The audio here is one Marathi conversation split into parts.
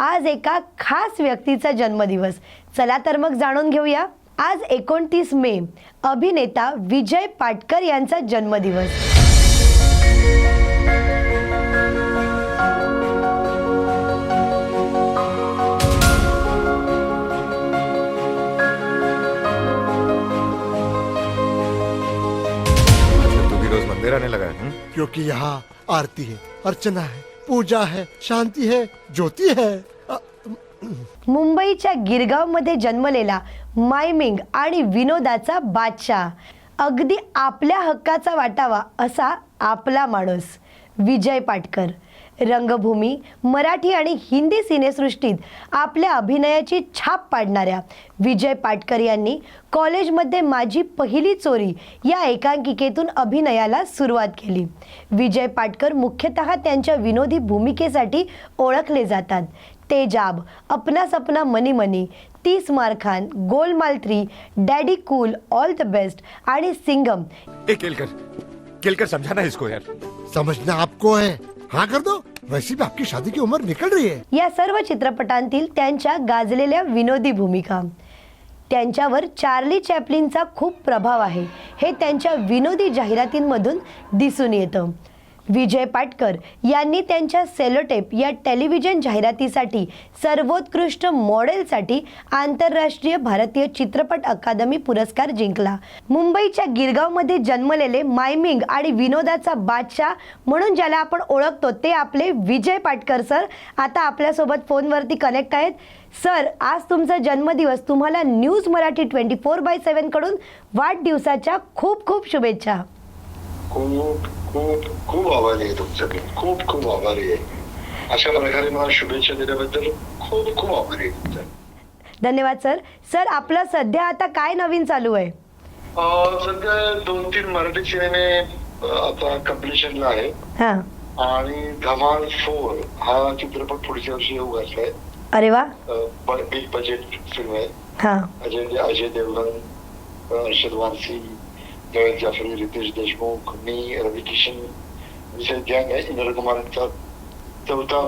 आज एका खास व्यक्तीचा जन्मदिवस. चला तर मग जाणून घेऊया. आज एकोणतीस मे अभिनेता विजय पाटकर यांचा जन्मदिवस. भी रोज मंदिर आने लगा है हम्म? क्योंकि यहाँ आरती है अर्चना है। पूजा है शांती है ज्योती है। मुंबईच्या गिरगावमध्ये जन्मलेला मायमिंग आणि विनोदाचा बादशाह. अगदी आपल्या हक्काचा वाटावा असा आपला माणूस. विजय पाटकर. रंगभूमी मराठी आणि हिंदी सिनेसृष्टीत आपल्या अभिनयाची छाप पाडणाऱ्या विजय पाटकर यांनी कॉलेजमध्ये माझी पहिली चोरी या एकांकिकेतून अभिनयाला सुरुवात केली. विजय पाटकर मुख्यतः त्यांच्या विनोदी भूमिकेसाठी ओळखले जातात. तेजाब अपना Sapna money money Tees Maarkhan Golmaal three daddy cool all the best आणि सिंगम ए केलकर. केलकर समझाना इसको यार. समझना आपको है। हाँ कर दो। वैसे भी आपकी शादी की उम्र निकल रही है। या सर्व चित्रपटांतील त्यांच्या गाजलेल्या विनोदी भूमिका। त्यांच्यावर चार्ली चॅपलिनचा खूप प्रभाव आहे. हे त्यांच्या विनोदी जाहिरातींमधून दिसून येतं. विजय पाटकर यांनी त्यांच्या सेलोटेप या टेलिव्हिजन जाहिरातीसाठी सर्वोत्कृष्ट मॉडेलसाठी आंतरराष्ट्रीय भारतीय चित्रपट अकादमी पुरस्कार जिंकला. मुंबईच्या गिरगावमध्ये जन्मलेले मायमिंग आणि विनोदाचा बादशाह म्हणून ज्याला आपण ओळखतो ते आपले विजय पाटकर सर. आता आपल्यासोबत फोनवरती कनेक्ट आहेत. सर आज तुमचा जन्मदिवस. तुम्हाला news Marathi twenty four by सेव्हनकडून वाढदिवसाच्या खूप खूप शुभेच्छा. खूप खूप खूप आभारी आहे तुमचं मी खूप खूप आभारी आहे अशा प्रकारे मला शुभेच्छा दिल्याबद्दल खूप खूप आभारी आहे तुमचं धन्यवाद सर. सर आपलं सध्या आता काय नवीन चालू आहे? सध्या दोन तीन मराठी सिनेमे आता कम्प्लिशनला आहे हां. आणि धमाल फोर हा चित्रपट पुढच्या वर्षी येऊ घातलाय. अरे वा. बिग बजेट फिल्म आहे. हां. अजय अजय देवगण अं, अर्षद वारसी जवेद जाफरी रितेश देशमुख मी रवी किशन विषय गँग आहे इंद्र कुमारचा चौथा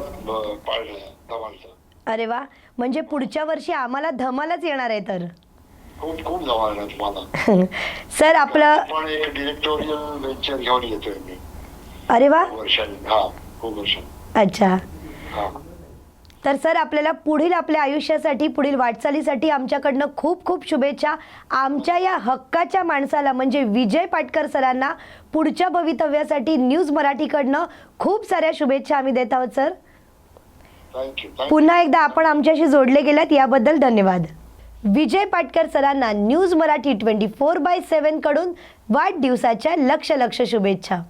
आहे धमालचा अरे वा म्हणजे पुढच्या वर्षी आम्हाला धमालच येणार आहे तर. खूप खूप जवळ आहे तुम्हाला. सर आपलं पण एक डिरेक्टोरियल वेंचर घेऊन येतोय मी. अरे वा. वर्षांनी. हा खूप वर्षांनी. अच्छा. हा. तर सर आपल्याला पुढील आपल्या आयुष्यासाठी पुढील वाटचालीसाठी आमच्याकडनं खूप खूप शुभेच्छा. आमच्या या हक्काच्या माणसाला म्हणजे विजय पाटकर सरांना पुढच्या भवितव्यासाठी न्यूज मराठीकडनं खूप साऱ्या शुभेच्छा आम्ही देत आहोत सर. पुन्हा एकदा आपण आमच्याशी जोडले गेलात याबद्दल धन्यवाद. विजय पाटकर सरांना news Marathi twenty four by सेव्हनकडून वाढदिवसाच्या लक्ष लक्ष शुभेच्छा.